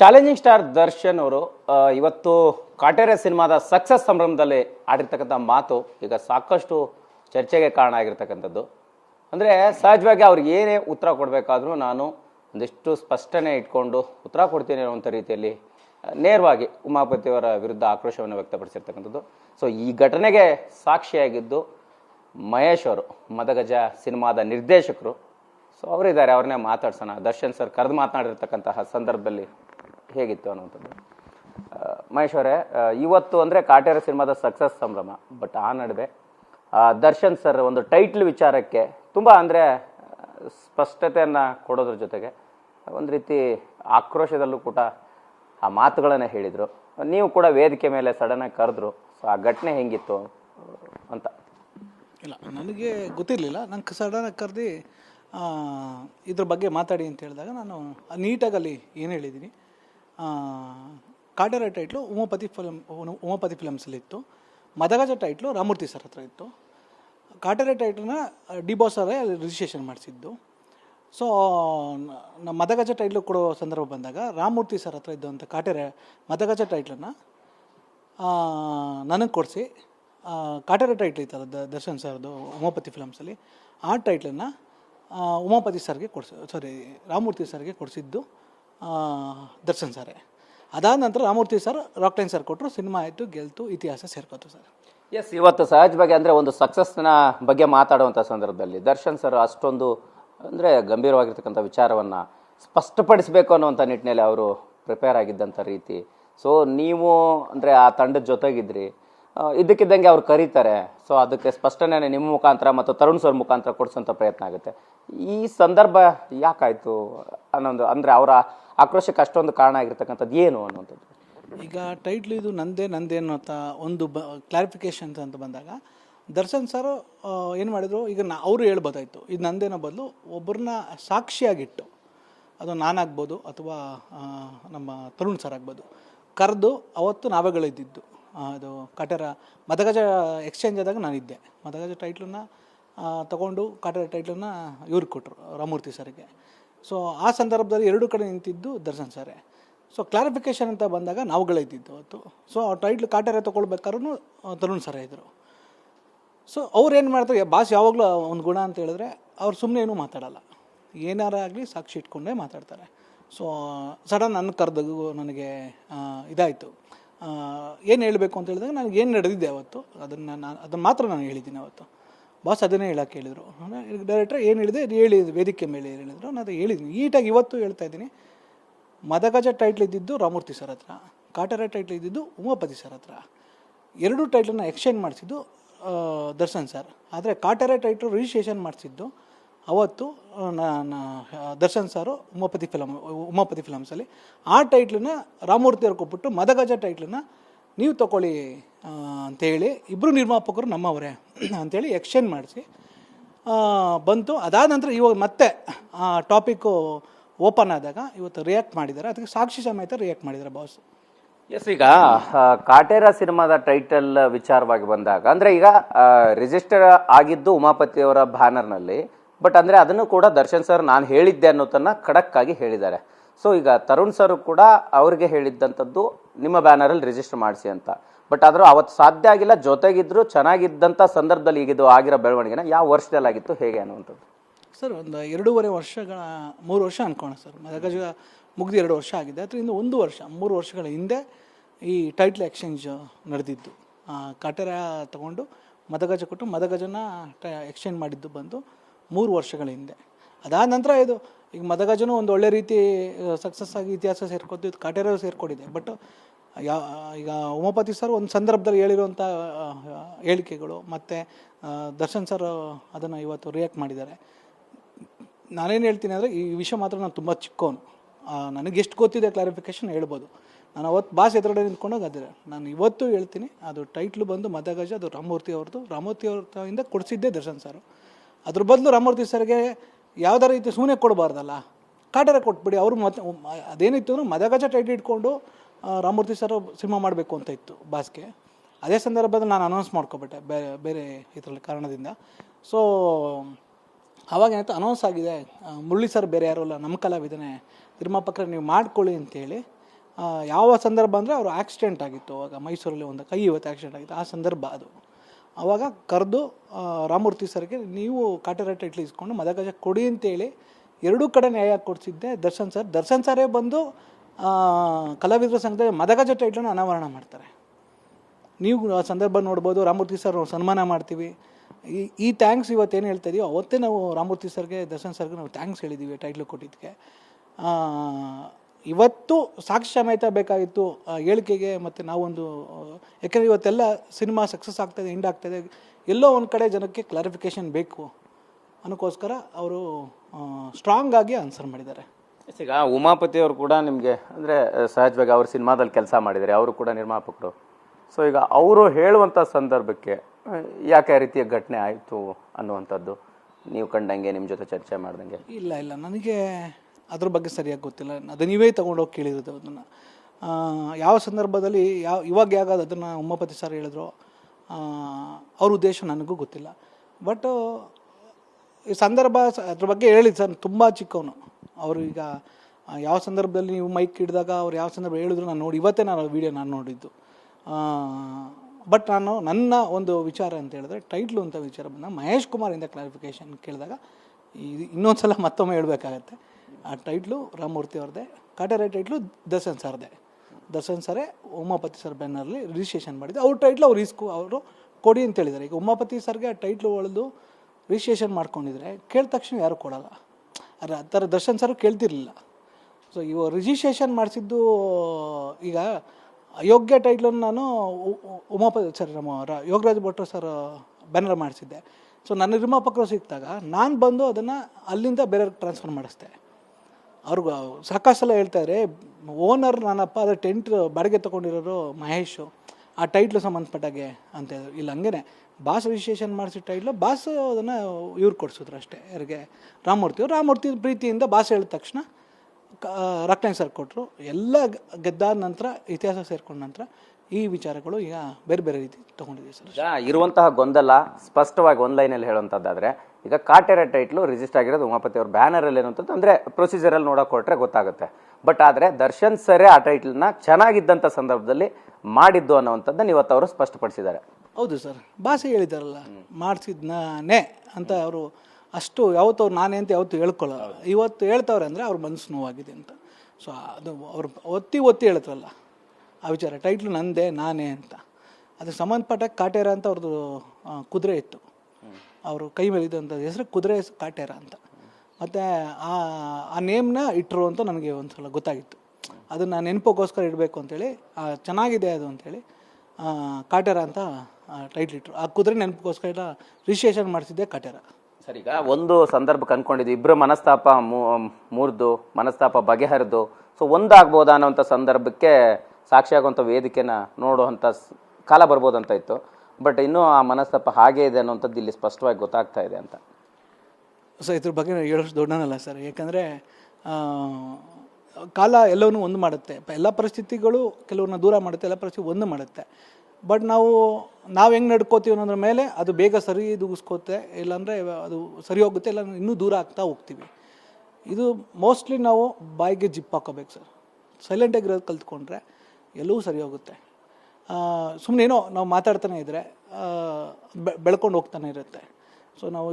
Challenging star Darshan ಅವರು ಇವತ್ತು ಕಾಟೇರ ಸಿನಿಮಾದ ಸಕ್ಸಸ್ ಸಂಭ್ರಮದಲ್ಲಿ ಆಡಿರ್ತಕ್ಕಂಥ ಮಾತು ಈಗ ಸಾಕಷ್ಟು ಚರ್ಚೆಗೆ ಕಾರಣ ಆಗಿರ್ತಕ್ಕಂಥದ್ದು. ಅಂದರೆ ಸಹಜವಾಗಿ ಅವ್ರಿಗೆ ಏನೇ ಉತ್ತರ ಕೊಡಬೇಕಾದ್ರೂ ನಾನು ಒಂದಿಷ್ಟು ಸ್ಪಷ್ಟನೆ ಇಟ್ಕೊಂಡು ಉತ್ತರ ಕೊಡ್ತೀನಿ ಅನ್ನುವಂಥ ರೀತಿಯಲ್ಲಿ ನೇರವಾಗಿ ಉಮಾಪತಿಯವರ ವಿರುದ್ಧ ಆಕ್ರೋಶವನ್ನು ವ್ಯಕ್ತಪಡಿಸಿರ್ತಕ್ಕಂಥದ್ದು. ಸೊ ಈ ಘಟನೆಗೆ ಸಾಕ್ಷಿಯಾಗಿದ್ದು ಮಹೇಶ್ ಅವರು, ಮದಗಜ ಸಿನಿಮಾದ ನಿರ್ದೇಶಕರು. ಸೊ ಅವರಿದ್ದಾರೆ, ಅವ್ರನ್ನೇ ಮಾತಾಡ್ಸೋಣ. ದರ್ಶನ್ ಸರ್ ಕರೆದು ಮಾತನಾಡಿರ್ತಕ್ಕಂತಹ ಸಂದರ್ಭದಲ್ಲಿ. ಹೇಗಿತ್ತು ಅನ್ನೋಂಥದ್ದು ಆ, ಮಹೇಶ್ ಅವರೇ ಆ, ಇವತ್ತು ಅಂದರೆ ಕಾಟೇರ ಸಿನಿಮಾದ ಸಕ್ಸಸ್ ಸಂಭ್ರಮ ಬಟ್ ಆ ನಡುವೆ ದರ್ಶನ್ ಸರ್ ಒಂದು ಟೈಟ್ಲ್ ವಿಚಾರಕ್ಕೆ ತುಂಬ ಅಂದರೆ ಸ್ಪಷ್ಟತೆಯನ್ನು ಕೊಡೋದ್ರ ಜೊತೆಗೆ ಒಂದು ರೀತಿ ಆಕ್ರೋಶದಲ್ಲೂ ಕೂಡ ಆ ಮಾತುಗಳನ್ನು ಹೇಳಿದರು. ನೀವು ಕೂಡ ವೇದಿಕೆ ಮೇಲೆ ಸಡನ್ನಾಗಿ ಕರೆದ್ರು ಸೊ ಆ ಘಟನೆ ಹೆಂಗಿತ್ತು ಅಂತ. ಇಲ್ಲ ನನಗೆ ಗೊತ್ತಿರಲಿಲ್ಲ. ನಂಗೆ ಸಡನ್ನಾಗಿ ಕರೆದು ಇದ್ರ ಬಗ್ಗೆ ಮಾತಾಡಿ ಅಂತ ಹೇಳಿದಾಗ ನಾನು ನೀಟಾಗಿ ಅಲ್ಲಿ ಏನು ಹೇಳಿದ್ದೀನಿ ಕಾಟೇರ ಟೈಟ್ಲು ಉಮಾಪತಿ ಫಿಲಮ್ ಉಮಾಪತಿ ಫಿಲಮ್ಸಲ್ಲಿ ಇತ್ತು. ಮದಗಜ ಟೈಟ್ಲು ರಾಮೂರ್ತಿ ಸರ್ ಹತ್ರ ಇತ್ತು. ಕಾಟೇರ ಟೈಟ್ಲನ್ನ ಡಿ ಬಾಸ್ ಅವರೇ ಅಲ್ಲಿ ರಿಜಿಸ್ಟ್ರೇಷನ್ ಮಾಡಿಸಿದ್ದು. ಸೊ ನಮ್ಮ ಮದಗಜ ಟೈಟ್ಲು ಕೊಡೋ ಸಂದರ್ಭ ಬಂದಾಗ ರಾಮಮೂರ್ತಿ ಸರ್ ಹತ್ರ ಇದ್ದಂಥ ಕಾಟೇರ ಮದಗಜ ಟೈಟ್ಲನ್ನು ನನಗೆ ಕೊಡಿಸಿ. ಕಾಟೇರ ಟೈಟ್ಲ್ ಇತ್ತಲ್ಲ ದರ್ಶನ್ ಸರ್ದು ಉಮಾಪತಿ ಫಿಲಮ್ಸಲ್ಲಿ ಆ ಟೈಟ್ಲನ್ನು ಉಮಾಪತಿ ಸರ್ಗೆ ಕೊಡಿಸಿ ಸಾರಿ ರಾಮಮೂರ್ತಿ ಸರ್ಗೆ ಕೊಡಿಸಿದ್ದು. ದರ್ಶನ್ ಸರೇ. ಅದಾದ ನಂತರ ರಾಮಮೂರ್ತಿ ಸರ್ ರಾಕ್ಲೈನ್ ಸರ್ ಕೊಟ್ಟರು ಸಿನಿಮಾ ಆಯಿತು, ಗೆಲ್ತು, ಇತಿಹಾಸ ಸೇರ್ಕೋತು ಸರ್. ಎಸ್ ಇವತ್ತು ಸಹಜವಾಗಿ ಅಂದರೆ ಒಂದು ಸಕ್ಸಸ್ನ ಬಗ್ಗೆ ಮಾತಾಡುವಂಥ ಸಂದರ್ಭದಲ್ಲಿ ದರ್ಶನ್ ಸರ್ ಅಷ್ಟೊಂದು ಅಂದರೆ ಗಂಭೀರವಾಗಿರ್ತಕ್ಕಂಥ ವಿಚಾರವನ್ನು ಸ್ಪಷ್ಟಪಡಿಸಬೇಕು ಅನ್ನುವಂಥ ನಿಟ್ಟಿನಲ್ಲಿ ಅವರು ಪ್ರಿಪೇರ್ ಆಗಿದ್ದಂಥ ರೀತಿ. ಸೊ ನೀವು ಅಂದರೆ ಆ ತಂಡದ ಜೊತೆಗಿದ್ರಿ. ಇದ್ದಕ್ಕಿದ್ದಂಗೆ ಅವ್ರು ಕರೀತಾರೆ. ಸೊ ಅದಕ್ಕೆ ಸ್ಪಷ್ಟನೆ ನಿಮ್ಮ ಮುಖಾಂತರ ಮತ್ತು ತರುಣ್ ಸರ್ ಮುಖಾಂತರ ಕೊಡಿಸೋಂಥ ಪ್ರಯತ್ನ ಆಗುತ್ತೆ. ಈ ಸಂದರ್ಭ ಯಾಕಾಯಿತು ಅನ್ನೊಂದು ಅಂದರೆ ಅವರ ಆಕ್ರೋಶಕ್ಕೆ ಅಷ್ಟೊಂದು ಕಾರಣ ಆಗಿರ್ತಕ್ಕಂಥದ್ದು ಏನು ಅನ್ನುವಂಥದ್ದು? ಈಗ ಟೈಟ್ಲ್ ಇದು ನಂದೇ ನಂದೇ ಅಂತ ಒಂದು ಬ ಕ್ಲಾರಿಫಿಕೇಶನ್ ಅಂತ ಬಂದಾಗ, ದರ್ಶನ್ ಸರ್ ಏನು ಮಾಡಿದ್ರು, ಈಗ ನಾ, ಅವರು ಹೇಳ್ಬೋದಾಯ್ತು. ಇದು ನಂದೇನೋ ಬದಲು ಒಬ್ಬರನ್ನ ಸಾಕ್ಷಿಯಾಗಿಟ್ಟು, ಅದು ನಾನಾಗ್ಬೋದು ಅಥವಾ ನಮ್ಮ ತರುಣ್ ಸರ್ ಆಗ್ಬೋದು, ಕರೆದು ಅವತ್ತು ನಾವೆಗಳಿದ್ದಿದ್ದು. ಅದು ಕಟರ, ಮದಗಜ ಎಕ್ಸ್ಚೇಂಜ್ ಆದಾಗ ನಾನಿದ್ದೆ. ಮದಗಜ ಟೈಟ್ಲನ್ನ ತಗೊಂಡು ಕಟರ ಟೈಟ್ಲನ್ನ ಇವ್ರಿಗೆ ಕೊಟ್ಟರು ರಾಮೂರ್ತಿ ಸರ್ಗೆ. ಸೊ ಆ ಸಂದರ್ಭದಲ್ಲಿ ಎರಡು ಕಡೆ ನಿಂತಿದ್ದು ದರ್ಶನ್ ಸರೇ. ಸೊ ಕ್ಲಾರಿಫಿಕೇಶನ್ ಅಂತ ಬಂದಾಗ ನಾವುಗಳಿದ್ದಿದ್ದು ಅವತ್ತು. ಸೊ ಆ ಟೈಟ್ಲ್ ಕಾಟಾರೆ ತೊಗೊಳ್ಬೇಕಾದ್ರೂ ತರುಣ್ ಸರ ಇದ್ದರು ಸೊ ಅವ್ರು ಏನು ಮಾಡ್ತಾರೆ ಭಾಷೆ ಯಾವಾಗಲೂ ಒಂದು ಗುಣ ಅಂತ ಹೇಳಿದ್ರೆ, ಅವ್ರು ಸುಮ್ಮನೆ ಏನೂ ಮಾತಾಡಲ್ಲ. ಏನಾರ ಆಗಲಿ ಸಾಕ್ಷಿ ಇಟ್ಕೊಂಡೇ ಮಾತಾಡ್ತಾರೆ. ಸೊ ಸಡನ್ ನನ್ನ ಕರೆದಾಗ ನನಗೆ ಇದಾಯಿತು. ಏನು ಹೇಳಬೇಕು ಅಂತ ಹೇಳಿದಾಗ, ನನಗೆ ಏನು ನಡೆದಿದೆ ಅವತ್ತು, ಅದನ್ನು ನಾನು ಅದನ್ನು ಮಾತ್ರ ನಾನು ಹೇಳಿದ್ದೀನಿ ಅವತ್ತು. ಬಾಸ್ ಅದನ್ನೇ ಹೇಳಕ್ಕೆ ಹೇಳಿದರು. ಡೈರೆಕ್ಟ್ರ್ ಏನು ಹೇಳಿದೆ? ಹೇಳಿ ವೇದಿಕೆ ಮೇಲೆ ಹೇಳಿದ್ರು. ನಾನು ಅದು ಹೇಳಿದ್ದೀನಿ ಈಟಾಗಿ ಇವತ್ತು ಹೇಳ್ತಾ ಇದ್ದೀನಿ. ಮದಗಜ ಟೈಟ್ಲ್ ಇದ್ದಿದ್ದು ರಾಮೂರ್ತಿ ಸರ್ ಹತ್ರ, ಕಾಟರ ಟೈಟ್ಲ್ ಇದ್ದಿದ್ದು ಉಮಾಪತಿ ಸರ್ ಹತ್ರ. ಎರಡು ಟೈಟ್ಲನ್ನ ಎಕ್ಸ್ಚೇಂಜ್ ಮಾಡಿಸಿದ್ದು ದರ್ಶನ್ ಸರ್ ಆದರೆ ಕಾಟರ ಟೈಟ್ಲು ರಿಜಿಸ್ಟ್ರೇಷನ್ ಮಾಡಿಸಿದ್ದು ಅವತ್ತು ನಾನು ದರ್ಶನ್ ಸಾರು ಉಮಾಪತಿ ಫಿಲಮ್ ಉಮಾಪತಿ ಫಿಲಮ್ಸಲ್ಲಿ ಆ ಟೈಟ್ಲನ್ನ ರಾಮೂರ್ತಿ ಅವ್ರಿಗೆ ಕೊಟ್ಬಿಟ್ಟು ಮದಗಜ ಟೈಟ್ಲನ್ನ ನೀವು ತಗೊಳ್ಳಿ ಅಂಥೇಳಿ ಇಬ್ಬರು ನಿರ್ಮಾಪಕರು ನಮ್ಮವರೇ ಅಂಥೇಳಿ ಎಕ್ಸ್ಚೇಂಜ್ ಮಾಡಿಸಿ ಬಂತು. ಅದಾದ ನಂತರ ಇವಾಗ ಮತ್ತೆ, ಆ ಟಾಪಿಕ್ಕು ಓಪನ್ ಆದಾಗ ಇವತ್ತು ರಿಯಾಕ್ಟ್ ಮಾಡಿದ್ದಾರೆ. ಅದಕ್ಕೆ ಸಾಕ್ಷಿ ಸಮೇತ ರಿಯಾಕ್ಟ್ ಮಾಡಿದ್ದಾರೆ ಬಾಸ್ ಎಸ್ ಈಗ ಕಾಟೇರ ಸಿನಿಮಾದ ಟೈಟಲ್ ವಿಚಾರವಾಗಿ ಬಂದಾಗ, ಅಂದರೆ ಈಗ ರಿಜಿಸ್ಟರ್ ಆಗಿದ್ದು ಉಮಾಪತಿ ಅವರ ಬ್ಯಾನರ್ನಲ್ಲಿ ಬಟ್ ಅಂದರೆ ಅದನ್ನು ಕೂಡ ದರ್ಶನ್ ಸರ್ ನಾನು ಹೇಳಿದ್ದೆ ಅನ್ನೋದನ್ನು ಖಡಕ್ಕಾಗಿ ಹೇಳಿದ್ದಾರೆ. ಸೊ ಈಗ ತರುಣ್ ಸರ್ ಕೂಡ ಅವ್ರಿಗೆ ಹೇಳಿದ್ದಂಥದ್ದು ನಿಮ್ಮ ಬ್ಯಾನರಲ್ಲಿ ರಿಜಿಸ್ಟರ್ ಮಾಡಿಸಿ ಅಂತ. ಬಟ್ ಆದರೂ ಅವತ್ತು ಸಾಧ್ಯ ಆಗಿಲ್ಲ, ಜೊತೆಗಿದ್ರು ಚೆನ್ನಾಗಿದ್ದಂಥ ಸಂದರ್ಭದಲ್ಲಿ ಈಗಿದು ಆಗಿರೋ ಬೆಳವಣಿಗೆನ ಯಾವ ವರ್ಷದಲ್ಲಿ ಆಗಿತ್ತು, ಹೇಗೆ ಅನ್ನುವಂಥದ್ದು? ಸರ್, ಒಂದು ಎರಡೂವರೆ ವರ್ಷಗಳ, ಮೂರು ವರ್ಷ ಅನ್ಕೋಣ ಸರ್. ಮದಗಜ ಮುಗಿದು ಎರಡು ವರ್ಷ ಆಗಿದೆ. ಅದರಿಂದ ಒಂದು ವರ್ಷ, ಮೂರು ವರ್ಷಗಳ ಹಿಂದೆ ಈ ಟೈಟ್ಲ್ ಎಕ್ಸ್ಚೇಂಜ್ ನಡೆದಿದ್ದು. ಕಾಟೇರ ತಗೊಂಡು ಮದಗಜ ಕೊಟ್ಟು ಮದಗಜನ ಟ ಎಕ್ಸ್ಚೇಂಜ್ ಮಾಡಿದ್ದು ಬಂದು ಮೂರು ವರ್ಷಗಳ ಹಿಂದೆ. ಅದಾದ ನಂತರ ಇದು ಈಗ ಮದಗಜನೂ ಒಂದು ಒಳ್ಳೆ ರೀತಿ ಸಕ್ಸಸ್ ಆಗಿ ಇತಿಹಾಸ ಸೇರ್ಕೊತಿದ್ದು ಕಾಟೇರ ಸೇರ್ಕೊಂಡಿದೆ. ಬಟ್ ಯಾ, ಈಗ ಉಮಾಪತಿ ಸರ್ ಒಂದು ಸಂದರ್ಭದಲ್ಲಿ ಹೇಳಿರುವಂಥ ಹೇಳಿಕೆಗಳು, ಮತ್ತು ದರ್ಶನ್ ಸರ್ ಅದನ್ನು ಇವತ್ತು ರಿಯಾಕ್ಟ್ ಮಾಡಿದ್ದಾರೆ. ನಾನೇನು ಹೇಳ್ತೀನಿ ಅಂದರೆ, ಈ ವಿಷಯ ಮಾತ್ರ ನಾನು ತುಂಬ ಚಿಕ್ಕವನು ನನಗೆ ಎಷ್ಟು ಗೊತ್ತಿದೆ ಕ್ಲಾರಿಫಿಕೇಶನ್ ಹೇಳ್ಬೋದು. ನಾನು ಅವತ್ತು ಬಾಸ್ ಎದುರುಗಡೆ ನಿಂತ್ಕೊಂಡಾಗ ಅದಿದೆ ನಾನು ಇವತ್ತು ಹೇಳ್ತೀನಿ, ಅದು ಟೈಟ್ಲು ಬಂದು ಮದಗಜ, ಅದು ರಾಮಮೂರ್ತಿ ಅವ್ರದ್ದು ರಾಮಮೂರ್ತಿ ಅವ್ರಿಂದ ಕೊಡಿಸಿದ್ದೆ ದರ್ಶನ್ ಸರ್ ಅದ್ರ ಬದಲು ರಾಮಮೂರ್ತಿ ಸರ್ಗೆ ಯಾವುದೇ ರೀತಿ ಸುಮ್ಮನೆ ಕೊಡಬಾರ್ದಲ್ಲ. ಕಾಟರ ಕೊಟ್ಬಿಡಿ, ಅವರು ಮತ್ತೆ ಅದೇನಿತ್ತು ಅಂದ್ರೆ ಮದಗಜ ಟೈಟ್ ಇಟ್ಕೊಂಡು ರಾಮಮೂರ್ತಿ ಸರ್ ಸಿನಿಮಾ ಮಾಡಬೇಕು ಅಂತ ಇತ್ತು ಬಾಸ್ಗೆ. ಅದೇ ಸಂದರ್ಭದಲ್ಲಿ ನಾನು ಅನೌನ್ಸ್ ಮಾಡ್ಕೊಬಿಟ್ಟೆ ಬೇರೆ ಬೇರೆ ಇದರಲ್ಲಿ ಕಾರಣದಿಂದ. ಸೊ ಅವಾಗ ಏನಾಯ್ತು ಅನೌನ್ಸ್ ಆಗಿದೆ ಮುರಳಿ ಸರ್ ಬೇರೆ ಯಾರು ಅಲ್ಲ, ನಮ್ಮ ಕಲಾವಿದನೇ, ನಿರ್ಮಾಪಕರೇ ನೀವು ಮಾಡ್ಕೊಳ್ಳಿ ಅಂತೇಳಿ ಯಾವ ಸಂದರ್ಭ ಅಂದರೆ ಅವರು ಆಕ್ಸಿಡೆಂಟ್ ಆಗಿತ್ತು ಅವಾಗ ಮೈಸೂರಲ್ಲಿ ಒಂದು ಕೈ ಇವತ್ತು ಆಕ್ಸಿಡೆಂಟ್ ಆಗಿತ್ತು. ಆ ಸಂದರ್ಭ ಅದು. ಆವಾಗ ಕರೆದು ರಾಮೂರ್ತಿ ಸರ್ಗೆ ನೀವು ಕಾಟೇರ ಟೈಟ್ಲ್ ಇಸ್ಕೊಂಡು ಮದಗಜ ಕೊಡಿ ಅಂತೇಳಿ ಎರಡೂ ಕಡೆ ನ್ಯಾಯ ಕೊಡಿಸಿದ್ದೆ. ದರ್ಶನ್ ಸರ್, ದರ್ಶನ್ ಸರೇ ಬಂದು ಕಲಾವಿದರ ಸಂಘದ ಮದಗಜ ಟೈಟ್ಲನ್ನು ಅನಾವರಣ ಮಾಡ್ತಾರೆ. ನೀವು ಆ ಸಂದರ್ಭ ನೋಡ್ಬೋದು ರಾಮೂರ್ತಿ ಸರ್ ಸನ್ಮಾನ ಮಾಡ್ತೀವಿ. ಈ ಈ ಥ್ಯಾಂಕ್ಸ್ ಇವತ್ತೇನು ಹೇಳ್ತಾ ಇದೀವೋ ಅವತ್ತೇ ನಾವು ರಾಮಮೂರ್ತಿ ಸರ್ಗೆ, ದರ್ಶನ್ ಸರ್ಗೆ ನಾವು ಥ್ಯಾಂಕ್ಸ್ ಹೇಳಿದ್ದೀವಿ ಟೈಟ್ಲು ಕೊಟ್ಟಿದ್ದಕ್ಕೆ. ಇವತ್ತು ಸಾಕ್ಷಿ ಸಮೇತ ಬೇಕಾಗಿತ್ತು ಹೇಳಿಕೆಗೆ ಮತ್ತು ನಾವೊಂದು ಯಾಕೆಂದರೆ ಇವತ್ತೆಲ್ಲ ಸಿನಿಮಾ ಸಕ್ಸಸ್ ಆಗ್ತಾಯಿದೆ ಎಂಡ್ ಆಗ್ತಾಯಿದೆ ಎಲ್ಲೋ ಒಂದು ಕಡೆ ಜನಕ್ಕೆ ಕ್ಲಾರಿಫಿಕೇಷನ್ ಬೇಕು ಅನ್ನೋಕ್ಕೋಸ್ಕರ ಅವರು ಸ್ಟ್ರಾಂಗ್ ಆಗಿ ಆನ್ಸರ್ ಮಾಡಿದ್ದಾರೆ. ಈಗ ಉಮಾಪತಿ ಅವರು ಕೂಡ ನಿಮಗೆ ಅಂದರೆ ಸಹಜವಾಗಿ ಅವರು ಸಿನಿಮಾದಲ್ಲಿ ಕೆಲಸ ಮಾಡಿದ್ದಾರೆ ಅವರು ಕೂಡ ನಿರ್ಮಾಪಕರು. ಸೊ ಈಗ ಅವರು ಹೇಳುವಂಥ ಸಂದರ್ಭಕ್ಕೆ ಯಾಕೆ ಆ ರೀತಿಯ ಘಟನೆ ಆಯಿತು ಅನ್ನುವಂಥದ್ದು ನೀವು ಕಂಡಂಗೆ ನಿಮ್ಮ ಜೊತೆ ಚರ್ಚೆ ಮಾಡ್ದಂಗೆ? ಇಲ್ಲ ಇಲ್ಲ ನನಗೆ ಅದ್ರ ಬಗ್ಗೆ ಸರಿಯಾಗಿ ಗೊತ್ತಿಲ್ಲ. ಅದು ನೀವೇ ತಗೊಂಡೋಗಿ ಕೇಳಿರೋದು ಅದನ್ನು. ಯಾವ ಸಂದರ್ಭದಲ್ಲಿ ಯಾವ ಇವಾಗ ಯಾವಾಗ ಅದನ್ನು ಉಮಾಪತಿ ಸರ್ ಹೇಳಿದ್ರು ಅವ್ರ ಉದ್ದೇಶ ನನಗೂ ಗೊತ್ತಿಲ್ಲ. ಬಟ್ ಈ ಸಂದರ್ಭ ಅದ್ರ ಬಗ್ಗೆ ಹೇಳಿದ್ದು ಸರ್ ತುಂಬ ಚಿಕ್ಕವನು. ಅವರು ಈಗ ಯಾವ ಸಂದರ್ಭದಲ್ಲಿ ನೀವು ಮೈಕ್ ಹಿಡಿದಾಗ ಅವ್ರು ಯಾವ ಸಂದರ್ಭ ಹೇಳಿದ್ರು ನಾನು ನೋಡಿ, ಇವತ್ತೇ ನಾನು ವಿಡಿಯೋ ನಾನು ನೋಡಿದ್ದು. ಬಟ್ ನಾನು ನನ್ನ ಒಂದು ವಿಚಾರ ಅಂತ ಹೇಳಿದ್ರೆ ಟೈಟ್ಲು ಅಂತ ವಿಚಾರ ಬಂದಾಗ ಮಹೇಶ್ ಕುಮಾರಿಂದ ಕ್ಲಾರಿಫಿಕೇಶನ್ ಕೇಳಿದಾಗ ಇದು ಇನ್ನೊಂದು ಸಲ ಮತ್ತೊಮ್ಮೆ ಹೇಳಬೇಕಾಗತ್ತೆ. ಆ ಟೈಟ್ಲು ರಾಮಮೂರ್ತಿ ಅವ್ರದ್ದೆ. ಕಾಟೇರ ಟೈಟ್ಲು ದರ್ಶನ್ ಸರ್ದೆ. ದರ್ಶನ್ ಸರೇ ಉಮಾಪತಿ ಸರ್ ಬ್ಯಾನರ್ಲಿ ರಿಜಿಸ್ಟ್ರೇಷನ್ ಮಾಡಿದ್ದು. ಅವ್ರ ಟೈಟ್ಲು ಅವ್ರು ಇಸ್ಕು ಅವರು ಕೊಡಿ ಅಂತ ಹೇಳಿದ್ದಾರೆ. ಈಗ ಉಮಾಪತಿ ಸರ್ಗೆ ಆ ಟೈಟ್ಲು ಒಳ್ದು ರಿಜಿಸ್ಟ್ರೇಷನ್ ಮಾಡ್ಕೊಂಡಿದ್ರೆ ಕೇಳಿದ ತಕ್ಷಣ ಯಾರು ಕೊಡಲ್ಲ. ಅದ್ರ ಆ ಥರ ದರ್ಶನ್ ಸರ್ ಕೇಳ್ತಿರ್ಲಿಲ್ಲ. ಸೊ ಇವ ರಿಜಿಸ್ಟ್ರೇಷನ್ ಮಾಡಿಸಿದ್ದು, ಈಗ ಅಯೋಗ್ಯ ಟೈಟ್ಲನ್ನು ನಾನು ಉಮಾಪತಿ ಸರ್ ನಮ್ಮ ಯೋಗರಾಜ್ ಭಟ್ರು ಸರ್ ಬ್ಯಾನರ್ ಮಾಡಿಸಿದ್ದೆ. ಸೊ ನನ್ನ ನಿರ್ಮಾಪಕರು ಸಿಕ್ಕಿದಾಗ ನಾನು ಬಂದು ಅದನ್ನು ಅಲ್ಲಿಂದ ಬೇರೆಯವ್ರಿಗೆ ಟ್ರಾನ್ಸ್ಫರ್ ಮಾಡಿಸ್ದೆ. ಅವ್ರಿಗೆ ಸಾಕಷ್ಟು ಸಲ ಹೇಳ್ತಾರೆ ಓನರ್ ನಾನಪ್ಪ ಅದೇ ಟೆಂಟ್ ಬಾಡಿಗೆ ತೊಗೊಂಡಿರೋರು ಮಹೇಶು, ಆ ಟೈಟ್ಲು ಸಂಬಂಧಪಟ್ಟಾಗೆ ಅಂತ ಹೇಳಿದ್ರು. ಇಲ್ಲ, ಹಂಗೇನೆ. ಬಾಸ್ ರಿಜಿಸ್ಟ್ರೇಷನ್ ಮಾಡಿಸಿ ಟೈಟ್ಲು ಬಾಸ್ ಅದನ್ನು ಇವ್ರು ಕೊಡಿಸಿದ್ರು ಅಷ್ಟೇ, ಯಾರಿಗೆ? ರಾಮಮೂರ್ತಿ. ರಾಮಮೂರ್ತಿ ಪ್ರೀತಿಯಿಂದ ಬಾಸ್ ಹೇಳಿದ ತಕ್ಷಣ ರಕ್ತಂಗ್ ಸರ್ ಕೊಟ್ಟರು ಎಲ್ಲ ಗೆದ್ದಾದ ನಂತರ, ಇತಿಹಾಸ ಸೇರ್ಕೊಂಡ ನಂತರ ಈ ವಿಚಾರಗಳು ಈಗ ಬೇರೆ ಬೇರೆ ರೀತಿ ತಗೊಂಡಿದೆ ಸರ್. ಈಗ ಇರುವಂತಹ ಗೊಂದಲ ಸ್ಪಷ್ಟವಾಗಿ ಒಂದು ಲೈನಲ್ಲಿ ಹೇಳುವಂಥದ್ದಾದ್ರೆ ಈಗ ಕಾಟೇರ ಟೈಟ್ಲು ರಿಜಿಸ್ಟರ್ ಆಗಿರೋದು ಉಮಾಪತಿ ಅವ್ರ ಬ್ಯಾನರಲ್ಲಿ ಏನಂತದ್ದು ಅಂದರೆ ಪ್ರೊಸೀಜರಲ್ಲಿ ನೋಡೋಕೆ ಕೊಟ್ಟರೆ ಗೊತ್ತಾಗುತ್ತೆ. ಬಟ್ ಆದರೆ ದರ್ಶನ್ ಸರೇ ಆ ಟೈಟ್ಲನ್ನ ಚೆನ್ನಾಗಿದ್ದಂಥ ಸಂದರ್ಭದಲ್ಲಿ ಮಾಡಿದ್ದು ಅನ್ನೋವಂಥದ್ದನ್ನು ಇವತ್ತು ಅವರು ಸ್ಪಷ್ಟಪಡಿಸಿದ್ದಾರೆ. ಹೌದು ಸರ್ ಭಾಷೆ ಹೇಳಿದಾರಲ್ಲ ಮಾಡಿಸಿದ್ನೇ ಅಂತ ಅವರು ಅಷ್ಟು ಯಾವತ್ತು ಅವ್ರು ನಾನೇ ಅಂತ ಯಾವತ್ತು ಹೇಳ್ಕೊಳ್ಳಲ್ಲ. ಇವತ್ತು ಹೇಳ್ತವ್ರೆ ಅಂದರೆ ಅವ್ರ ಮನಸ್ಸು ನೋವಾಗಿದೆ ಅಂತ. ಸೊ ಅದು ಅವ್ರು ಒತ್ತಿ ಒತ್ತಿ ಹೇಳ್ತಾರಲ್ಲ. ಆ ವಿಚಾರ. ಟೈಟ್ಲು ನಂದೇ ನಾನೇ ಅಂತ. ಅದಕ್ಕೆ ಸಂಬಂಧಪಟ್ಟ ಕಾಟೇರ ಅಂತ ಅವ್ರದ್ದು ಕುದುರೆ ಇತ್ತು. ಅವರು ಕೈ ಮೇಲೆ ಇದ್ದಂಥ ಹೆಸರು ಕುದುರೆ ಕಾಟೇರ ಅಂತ. ಮತ್ತು ಆ ಆ ನೇಮ್ನ ಇಟ್ಟರು ಅಂತ ನನಗೆ ಒಂದು ಸಲ ಗೊತ್ತಾಗಿತ್ತು ಅದನ್ನು ನೆನಪೋಗೋಸ್ಕರ ಇಡಬೇಕು ಅಂತೇಳಿ ಚೆನ್ನಾಗಿದೆ ಅದು ಅಂತೇಳಿ ಆ, ಕಾಟೇರ ಅಂತ ಟೈಟ್ಲ್ ಇಟ್ಟರು ಆ ಕುದುರೆ ನೆನಪಗೋಸ್ಕರ ರಿಜಿಸ್ಟ್ರೇಷನ್ ಮಾಡಿಸಿದ್ದೆ ಕಾಟೇರ. ಸರ್ ಈಗ ಒಂದು ಸಂದರ್ಭಕ್ಕೆ ಅಂದ್ಕೊಂಡಿದ್ದು ಇಬ್ಬರು ಮನಸ್ತಾಪ ಮೂರ್ದು ಮನಸ್ತಾಪ ಬಗೆಹರಿದು. ಸೊ ಒಂದಾಗ್ಬೋದಾ ಅನ್ನೋಂಥ ಸಂದರ್ಭಕ್ಕೆ ಸಾಕ್ಷಿಯಾಗುವಂಥ ವೇದಿಕೆನ ನೋಡುವಂಥ ಕಾಲ ಬರ್ಬೋದಂತ ಇತ್ತು. ಬಟ್ ಇನ್ನೂ ಆ ಮನಸ್ತಪ್ಪ ಹಾಗೆ ಇದೆ ಅನ್ನೋಂಥದ್ದು ಇಲ್ಲಿ ಸ್ಪಷ್ಟವಾಗಿ ಗೊತ್ತಾಗ್ತಾ ಇದೆ ಅಂತ. ಸೊ ಇದ್ರ ಬಗ್ಗೆ ಹೇಳೋಷ್ಟು ದೊಡ್ಡನಲ್ಲ ಸರ್. ಯಾಕಂದರೆ ಕಾಲ ಎಲ್ಲವನ್ನೂ ಒಂದು ಮಾಡುತ್ತೆ. ಎಲ್ಲ ಪರಿಸ್ಥಿತಿಗಳು ಕೆಲವ್ರನ್ನ ದೂರ ಮಾಡುತ್ತೆ, ಎಲ್ಲ ಪರಿಸ್ಥಿತಿ ಒಂದು ಮಾಡುತ್ತೆ. ಬಟ್ ನಾವು ನಾವು ಹೆಂಗೆ ನಡ್ಕೋತೀವಿ ಅನ್ನೋದ್ರ ಮೇಲೆ ಅದು ಬೇಗ ಸರಿ ದೂಗಿಸ್ಕೋತೆ ಇಲ್ಲಾಂದರೆ ಅದು ಸರಿ ಹೋಗುತ್ತೆ ಇಲ್ಲ ಇನ್ನೂ ದೂರ ಆಗ್ತಾ ಹೋಗ್ತೀವಿ. ಇದು ಮೋಸ್ಟ್ಲಿ ನಾವು ಬಾಯಿಗೆ ಜಿಪ್ ಹಾಕೋಬೇಕು ಸರ್. ಸೈಲೆಂಟಾಗಿರೋದು ಕಲ್ತ್ಕೊಂಡ್ರೆ ಎಲ್ಲವೂ ಸರಿ ಹೋಗುತ್ತೆ. ಸುಮ್ಮನೆ ಏನೋ ನಾವು ಮಾತಾಡ್ತಾನೆ ಇದ್ದರೆ ಬೆಳ್ಕೊಂಡು ಹೋಗ್ತಾನೆ ಇರುತ್ತೆ. ಸೊ ನಾವು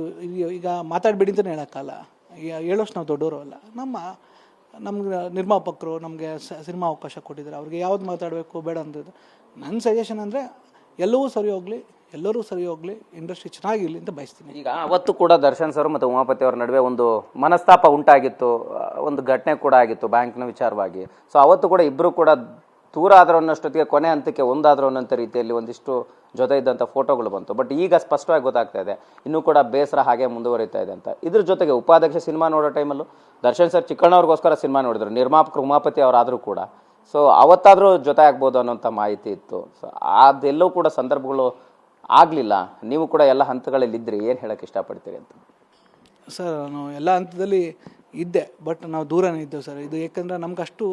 ಈಗ ಮಾತಾಡಬೇಡಿ ಅಂತಲೇ ಹೇಳೋಕ್ಕಲ್ಲ ಹೇಳೋಷ್ಟು ನಾವು ದೊಡ್ಡವರು ಅಲ್ಲ. ನಮ್ಮ, ನಮ್ಗೆ ನಿರ್ಮಾಪಕರು ನಮಗೆ ಸಿನಿಮಾ ಅವಕಾಶ ಕೊಟ್ಟಿದ್ದಾರೆ. ಅವ್ರಿಗೆ ಯಾವ್ದು ಮಾತಾಡಬೇಕು, ಬೇಡ ಅಂದಿದ್ದು. ನನ್ನ ಸಜೆಷನ್ ಅಂದರೆ, ಎಲ್ಲವೂ ಸರಿ ಹೋಗಲಿ, ಎಲ್ಲರೂ ಸರಿ ಹೋಗಲಿ ಇಂಡಸ್ಟ್ರಿ ಚೆನ್ನಾಗಿರಲಿ ಅಂತ ಬಯಸ್ತೀನಿ. ಈಗ ಅವತ್ತು ಕೂಡ ದರ್ಶನ್ ಸರ್ ಮತ್ತು ಉಮಾಪತಿ ಅವರ ನಡುವೆ ಒಂದು ಮನಸ್ತಾಪ ಉಂಟಾಗಿತ್ತು. ಒಂದು ಘಟನೆ ಕೂಡ ಆಗಿತ್ತು ಬ್ಯಾಂಕ್ನ ವಿಚಾರವಾಗಿ. ಸೊ ಅವತ್ತು ಕೂಡ ಇಬ್ಬರು ಕೂಡ ದೂರ ಆದರೂ ಅನ್ನೋಷ್ಟೊತ್ತಿಗೆ ಕೊನೆ ಹಂತಕ್ಕೆ ಒಂದಾದರೂ ಅನ್ನೋಂಥ ರೀತಿಯಲ್ಲಿ ಒಂದಿಷ್ಟು ಜೊತೆ ಇದ್ದಂಥ ಫೋಟೋಗಳು ಬಂತು. ಬಟ್ ಈಗ ಸ್ಪಷ್ಟವಾಗಿ ಗೊತ್ತಾಗ್ತಾ ಇದೆ, ಇನ್ನೂ ಕೂಡ ಬೇಸರ ಹಾಗೆ ಮುಂದುವರಿತಾ ಇದೆ ಅಂತ. ಇದ್ರ ಜೊತೆಗೆ ಉಪಾಧ್ಯಕ್ಷ ಸಿನಿಮಾ ನೋಡೋ ಟೈಮಲ್ಲೂ ದರ್ಶನ್ ಸರ್ ಚಿಕ್ಕಣ್ಣವ್ರಿಗೋಸ್ಕರ ಸಿನಿಮಾ ನೋಡಿದ್ರು, ನಿರ್ಮಾಪಕ ಉಮಾಪತಿ ಅವರಾದರೂ ಕೂಡ. ಸೊ ಅವತ್ತಾದರೂ ಜೊತೆ ಆಗ್ಬೋದು ಅನ್ನೋಂಥ ಮಾಹಿತಿ ಇತ್ತು. ಸೊ ಅದೆಲ್ಲೂ ಕೂಡ ಸಂದರ್ಭಗಳು ಆಗಲಿಲ್ಲ. ನೀವು ಕೂಡ ಎಲ್ಲ ಹಂತಗಳಲ್ಲಿ ಇದ್ರಿ, ಏನು ಹೇಳೋಕ್ಕೆ ಇಷ್ಟಪಡ್ತೀರಿ ಅಂತ? ಸರ್, ನಾನು ಎಲ್ಲ ಹಂತದಲ್ಲಿ ಇದ್ದೆ, ಬಟ್ ನಾವು ದೂರನೇ ಇದ್ದೇವೆ ಸರ್. ಇದು ಏಕೆಂದರೆ ನಮ್ಗೆ ಅಷ್ಟು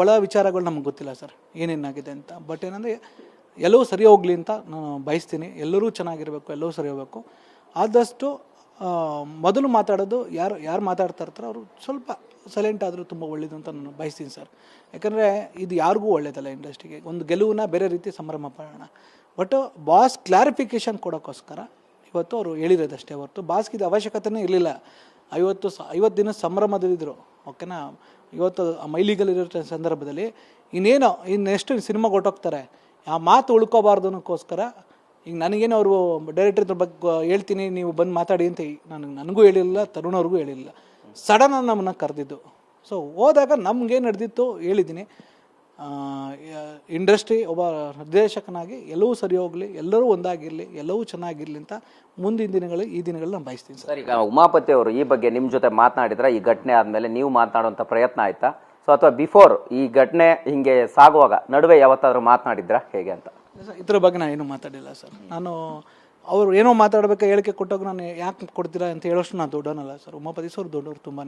ಒಳ ವಿಚಾರಗಳು ನಮ್ಗೆ ಗೊತ್ತಿಲ್ಲ ಸರ್, ಏನೇನಾಗಿದೆ ಅಂತ. ಬಟ್ ಏನಂದರೆ, ಎಲ್ಲವೂ ಸರಿ ಹೋಗಲಿ ಅಂತ ನಾನು ಬಯಸ್ತೀನಿ. ಎಲ್ಲರೂ ಚೆನ್ನಾಗಿರಬೇಕು, ಎಲ್ಲವೂ ಸರಿ ಹೋಗಬೇಕು. ಆದಷ್ಟು ಮೊದಲು ಮಾತಾಡೋದು ಯಾರು ಯಾರು ಮಾತಾಡ್ತಾ ಇರ್ತಾರೋ ಅವರು ಸ್ವಲ್ಪ ಸೈಲೆಂಟ್ ಆದರೂ ತುಂಬ ಒಳ್ಳೇದು ಅಂತ ನಾನು ಬಯಸ್ತೀನಿ ಸರ್. ಯಾಕಂದರೆ, ಇದು ಯಾರಿಗೂ ಒಳ್ಳೇದಲ್ಲ ಇಂಡಸ್ಟ್ರಿಗೆ ಒಂದು ಗೆಲುವನ್ನ ಬೇರೆ ರೀತಿ ಸಂಭ್ರಮ ಪಡೋಣ. ಬಟ್ ಬಾಸ್ ಕ್ಲಾರಿಫಿಕೇಷನ್ ಕೊಡೋಕ್ಕೋಸ್ಕರ ಇವತ್ತು ಅವರು ಹೇಳಿರೋದಷ್ಟೇ ಹೊರತು ಬಾಸ್ಗೆ ಇದು ಅವಶ್ಯಕತೆನೇ ಇರಲಿಲ್ಲ. ಐವತ್ತು ಸ, ಐವತ್ತು ದಿನ ಸಂಭ್ರಮದಲ್ಲಿದ್ದರು ಓಕೆನಾ ಇವತ್ತು ಮೈಲಿಗಲ್ಲಿರೋ ಸಂದರ್ಭದಲ್ಲಿ ಇನ್ನೇನು, ಇನ್ನು ಎಷ್ಟು ಸಿನಿಮಾ ಕೊಟ್ಟೋಗ್ತಾರೆ. ಆ ಮಾತು ಉಳ್ಕೋಬಾರ್ದು ಅನ್ನೋಕ್ಕೋಸ್ಕರ ಈಗ ನನಗೇನು ಅವರು ಡೈರೆಕ್ಟರ್ ಬಗ್ಗೆ ಹೇಳ್ತೀನಿ, ನೀವು ಬಂದು ಮಾತಾಡಿ ಅಂತ ನನಗೆ ನನಗೂ ಹೇಳಿಲ್ಲ ತರುಣ್ ಅವ್ರಿಗೂ ಹೇಳಿಲ್ಲ. ಸಡನ್ ನಮ್ಮನ್ನ ಕರೆದಿದ್ದು. ಸೊ ಹೋದಾಗ ನಮ್ಗೇನು ನಡೆದಿತ್ತು ಹೇಳಿದ್ದೀನಿ. ಇಂಡಸ್ಟ್ರಿ ಒಬ್ಬ ನಿರ್ದೇಶಕನಾಗಿ ಎಲ್ಲವೂ ಸರಿ ಹೋಗಲಿ ಎಲ್ಲರೂ ಒಂದಾಗಿರಲಿ ಎಲ್ಲವೂ ಚೆನ್ನಾಗಿರಲಿ ಅಂತ ಮುಂದಿನ ದಿನಗಳಲ್ಲಿ ಈ ದಿನಗಳಲ್ಲಿ ನಾನು ಬಯಸ್ತೀನಿ ಸರ್. ಸರ್ ಈಗ ಉಮಾಪತಿ ಅವರು ಈ ಬಗ್ಗೆ ನಿಮ್ಮ ಜೊತೆ ಮಾತನಾಡಿದ್ರೆ ಈ ಘಟನೆ ಆದಮೇಲೆ ನೀವು ಮಾತನಾಡುವಂಥ ಪ್ರಯತ್ನ ಆಯ್ತಾ? ಸೊ ಅಥವಾ ಬಿಫೋರ್ ಈ ಘಟನೆ ಹಿಂಗೆ ಸಾಗುವಾಗ ನಡುವೆ ಯಾವತ್ತಾದರೂ ಮಾತನಾಡಿದ್ರಾ? ಹೇಗೆ ಅಂತ? ಸರ್, ಇದ್ರ ಬಗ್ಗೆ ನಾನು ಏನೂ ಮಾತಾಡಿಲ್ಲ ಸರ್. ನಾನು ಅವರು ಏನೋ ಮಾತಾಡಬೇಕು ಹೇಳಿಕೆ ಕೊಟ್ಟಾಗ ನಾನು ಯಾಕೆ ಕೊಡ್ತೀರಾ ಅಂತ ಹೇಳೋಷ್ಟು ನಾನು ದೊಡ್ಡವನಲ್ಲ ಸರ್. ಉಮಾಪತಿ ಸರ್ ದೊಡ್ಡವರು ತುಂಬಾ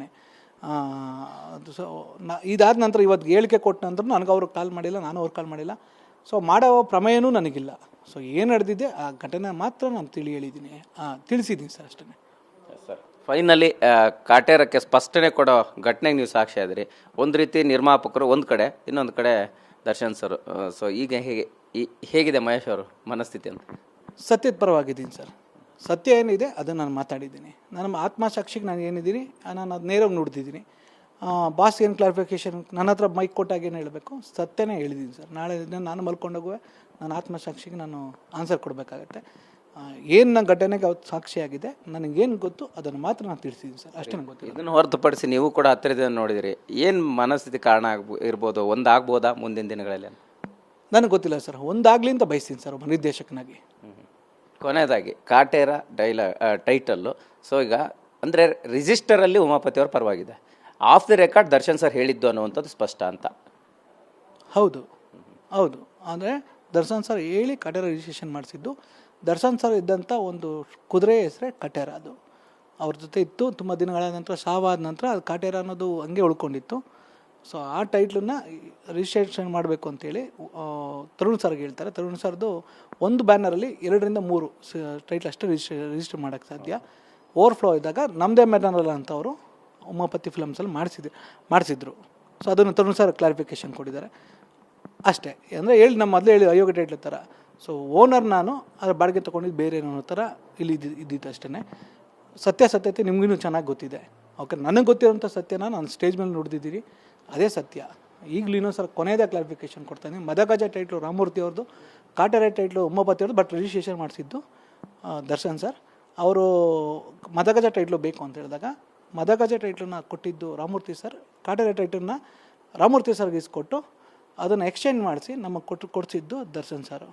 ಸೊ ನಾ ಇದಾದ ನಂತರ ಇವತ್ತು ಹೇಳಿಕೆ ಕೊಟ್ಟ ನಂತರ ನನಗೆ ಅವ್ರಿಗೆ ಕಾಲ್ ಮಾಡಿಲ್ಲ ನಾನು ಅವ್ರಿಗೆ ಕಾಲ್ ಮಾಡಿಲ್ಲ. ಸೊ ಮಾಡೋ ಪ್ರಮೇಯನೂ ನನಗಿಲ್ಲ. ಸೊ ಏನು ನಡೆದಿದೆ ಆ ಘಟನೆ ಮಾತ್ರ ನಾನು ತಿಳಿ ಹೇಳಿದ್ದೀನಿ. ತಿಳಿಸಿದ್ದೀನಿ ಸರ್ ಅಷ್ಟೇ. ಸರ್ ಫೈನಲಿ ಕಾಟೇರಕ್ಕೆ ಸ್ಪಷ್ಟನೆ ಕೊಡೋ ಘಟನೆಗೆ ನೀವು ಸಾಕ್ಷಿ ಆದ್ರಿ ಒಂದು ರೀತಿ ನಿರ್ಮಾಪಕರು ಒಂದು ಕಡೆ ಇನ್ನೊಂದು ಕಡೆ ದರ್ಶನ್ ಸರ್ ಸೊ ಈಗ ಹೇಗೆ ಈ- ಹೇಗಿದೆ ಮಹೇಶ್ ಅವರು ಮನಸ್ಥಿತಿ ಅಂತ ಸತ್ಯದ ಪರವಾಗಿದ್ದೀನಿ ಸರ್. ಸತ್ಯ ಏನಿದೆ ಅದನ್ನು ನಾನು ಮಾತಾಡಿದ್ದೀನಿ. ನನ್ನ ಆತ್ಮಸಾಕ್ಷಿಗೆ ನಾನು ಏನಿದ್ದೀನಿ ನಾನು ಅದು ನೇರವಾಗಿ ನೋಡ್ತಿದ್ದೀನಿ. ಬಾಸ್ ಏನು ಕ್ಲಾರಿಫಿಕೇಶನ್ ನನ್ನ ಹತ್ರ ಮೈಕ್ ಕೊಟ್ಟಾಗ ಏನು ಹೇಳಬೇಕು? ಸತ್ಯನೇ ಹೇಳಿದ್ದೀನಿ ಸರ್. ನಾಳೆ ದಿನ ನಾನು ಮಲ್ಕೊಂಡೋಗುವೆ ನನ್ನ ಆತ್ಮಸಾಕ್ಷಿಗೆ ನಾನು ಆನ್ಸರ್ ಕೊಡಬೇಕಾಗತ್ತೆ. ಏನು ನನ್ನ ಘಟನೆಗೆ ಅವತ್ತು ಸಾಕ್ಷಿಯಾಗಿದೆ ನನಗೇನು ಗೊತ್ತು ಅದನ್ನು ಮಾತ್ರ ನಾನು ತಿಳಿಸಿದ್ದೀನಿ ಸರ್. ಅಷ್ಟೇ ನನಗೆ ಗೊತ್ತಿಲ್ಲ ಇದನ್ನು ಹೊರತುಪಡಿಸಿ ನೀವು ಕೂಡ ಹತ್ತಿರದಿಂದ ನೋಡಿದಿರಿ. ಏನು ಮನಸ್ಥಿತಿ ಕಾರಣ ಆಗ್ಬೋ ಇರ್ಬೋದು? ಒಂದಾಗ್ಬೋದಾ ಮುಂದಿನ ದಿನಗಳಲ್ಲಿ ನನಗೆ ಗೊತ್ತಿಲ್ಲ ಸರ್. ಒಂದಾಗಲಿ ಅಂತ ಬಯಸ್ತೀನಿ ಸರ್ ಒಬ್ಬ ನಿರ್ದೇಶಕನಾಗಿ. ಕೊನೆಯದಾಗಿ ಕಾಟೇರ ಡೈಲ ಟೈಟಲ್ಲು ಸೊ ಈಗ, ಅಂದರೆ ರಿಜಿಸ್ಟರಲ್ಲಿ ಉಮಾಪತಿ ಅವ್ರ ಪರವಾಗಿದೆ. Off the record Darshan sir ಹೇಳಿದ್ದು ಅನ್ನುವಂಥದ್ದು ಸ್ಪಷ್ಟ ಅಂತ. ಹೌದು. ಹೌದು. ಅಂದರೆ, ದರ್ಶನ್ ಸರ್ ಹೇಳಿ ಕಟೇರ ರಿಜಿಸ್ಟ್ರೇಷನ್ ಮಾಡಿಸಿದ್ದು. ದರ್ಶನ್ ಸರ್ ಇದ್ದಂಥ ಒಂದು ಕುದುರೆ ಹೆಸರೇ ಕಟೇರ ಅದು. ಅವ್ರ ಜೊತೆ ಇತ್ತು. ತುಂಬ ದಿನಗಳ ನಂತರ, ಸಾವಾದ ನಂತರ, ಅದು ಕಾಟೇರ ಅನ್ನೋದು ಹಂಗೆ ಉಳ್ಕೊಂಡಿತ್ತು. ಸೊ ಆ ಟೈಟ್ಲನ್ನ ರಿಜಿಸ್ಟ್ರೇಷನ್ ಮಾಡಬೇಕು ಅಂತೇಳಿ ತರುಣ್ ಸರ್ಗೆ ಹೇಳ್ತಾರೆ. ತರುಣ್ ಸರ್ದು ಒಂದು ಬ್ಯಾನರಲ್ಲಿ ಎರಡರಿಂದ ಮೂರು ಟೈಟ್ಲ್ ಅಷ್ಟೇ ರಿಜಿಸ್ಟ್ರೇ ರಿಜಿಸ್ಟರ್ ಮಾಡೋಕ್ಕೆ ಸಾಧ್ಯ. ಓವರ್ಫ್ಲೋ ಇದ್ದಾಗ ನಮ್ಮದೇ ಬ್ಯಾನರಲ್ಲ ಅಂತ ಅವರು ಉಮಾಪತಿ ಫಿಲಮ್ಸಲ್ಲಿ ಮಾಡಿಸಿದ್ರು ಮಾಡಿಸಿದ್ರು. ಸೊ ಅದನ್ನು ತರುಣ್ ಸರ್ ಕ್ಲಾರಿಫಿಕೇಶನ್ ಕೊಟ್ಟಿದ್ದಾರೆ. ಅಷ್ಟೇ. ಅಂದರೆ ಹೇಳಿ ನಮ್ಮ ಮೊದಲೇ ಹೇಳಿ ಅಯೋಗ ಟೈಟ್ಲ್ ಥರ ಸೊ ಓನರ್ ನಾನು, ಅದರ ಬಾಡಿಗೆ ತೊಗೊಂಡಿದ್ದು ಬೇರೆ ಏನೋ ಥರ ಇಲ್ಲಿ ಇದ್ದಿದ್ದು ಇದ್ದಿತ್ತು ಅಷ್ಟೇ ಸತ್ಯಾಸತ್ಯತೆ ನಿಮಗೂ ಚೆನ್ನಾಗಿ ಗೊತ್ತಿದೆ. ಓಕೆ ನನಗೆ ಗೊತ್ತಿರೋಂಥ ಸತ್ಯನ ನಾನು ಸ್ಟೇಜ್ ಮೇಲೆ ನೋಡ್ತಿದ್ದೀನಿ ಅದೇ ಸತ್ಯ. ಈಗಲೂ ಇನ್ನೊಂದು ಸರ್ ಕೊನೆಯದೇ ಕ್ಲಾರಿಫಿಕೇಶನ್ ಕೊಡ್ತಾನೆ ಮದಗಜ ಟೈಟ್ಲು ರಾಮಮೂರ್ತಿ ಅವ್ರದ್ದು ಕಾಟರೇ ಟೈಟ್ಲು ಉಮ್ಮಪತಿ ಅವ್ರದ್ದು ಬಟ್ ರಿಜಿಸ್ಟ್ರೇಷನ್ ಮಾಡಿಸಿದ್ದು ದರ್ಶನ್ ಸರ್ ಅವರು ಮದಗಜ ಟೈಟ್ಲು ಬೇಕು ಅಂತ ಹೇಳಿದಾಗ ಮದಗಜ ಟೈಟ್ಲನ್ನ ಕೊಟ್ಟಿದ್ದು ರಾಮಮೂರ್ತಿ ಸರ್ ಕಾಟರೆ ಟೈಟ್ಲನ್ನ ರಾಮಮೂರ್ತಿ ಸರ್ಗೆ ಇಸ್ಕೊಟ್ಟು ಅದನ್ನು ಎಕ್ಸ್ಚೇಂಜ್ ಮಾಡಿಸಿ ನಮಗೆ ಕೊಟ್ಟು ಕೊಡಿಸಿದ್ದು ದರ್ಶನ್ ಸರ್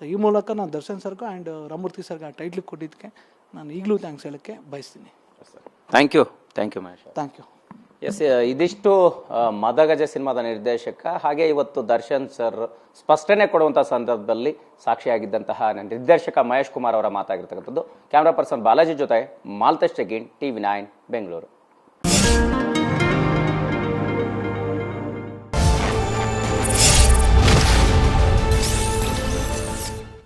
ಸೊ ಈ ಮೂಲಕ ನಾನು ದರ್ಶನ್ ಸರ್ಗೂ ಆ್ಯಂಡ್ ರಾಮಮೂರ್ತಿ ಸರ್ಗೆ ಆ ಟೈಟ್ಲಿಗೆ ಕೊಟ್ಟಿದ್ದಕ್ಕೆ ನಾನು ಈಗಲೂ ಥ್ಯಾಂಕ್ಸ್ ಹೇಳೋಕ್ಕೆ ಬಯಸ್ತೀನಿ. Thank you thank you Mahesh thank you S ಇದಿಷ್ಟು ಮದಗಜ ಸಿನಿಮಾದ ನಿರ್ದೇಶಕ, ಹಾಗೆ ಇವತ್ತು ದರ್ಶನ್ ಸರ್ ಸ್ಪಷ್ಟನೆ ಕೊಡುವಂಥ ಸಂದರ್ಭದಲ್ಲಿ ಸಾಕ್ಷಿಯಾಗಿದ್ದಂತಹ ನಿರ್ದೇಶಕ ಮಹೇಶ್ ಕುಮಾರ್ ಅವರ ಮಾತಾಗಿರ್ತಕ್ಕಂಥದ್ದು. ಕ್ಯಾಮ್ರಾ ಪರ್ಸನ್ ಬಾಲಾಜಿ ಜೊತೆ ಮಾಲ್ತೇಶ್ ಟೆಗಿನ್ ಟಿವಿ ನೈನ್, ಬೆಂಗಳೂರು.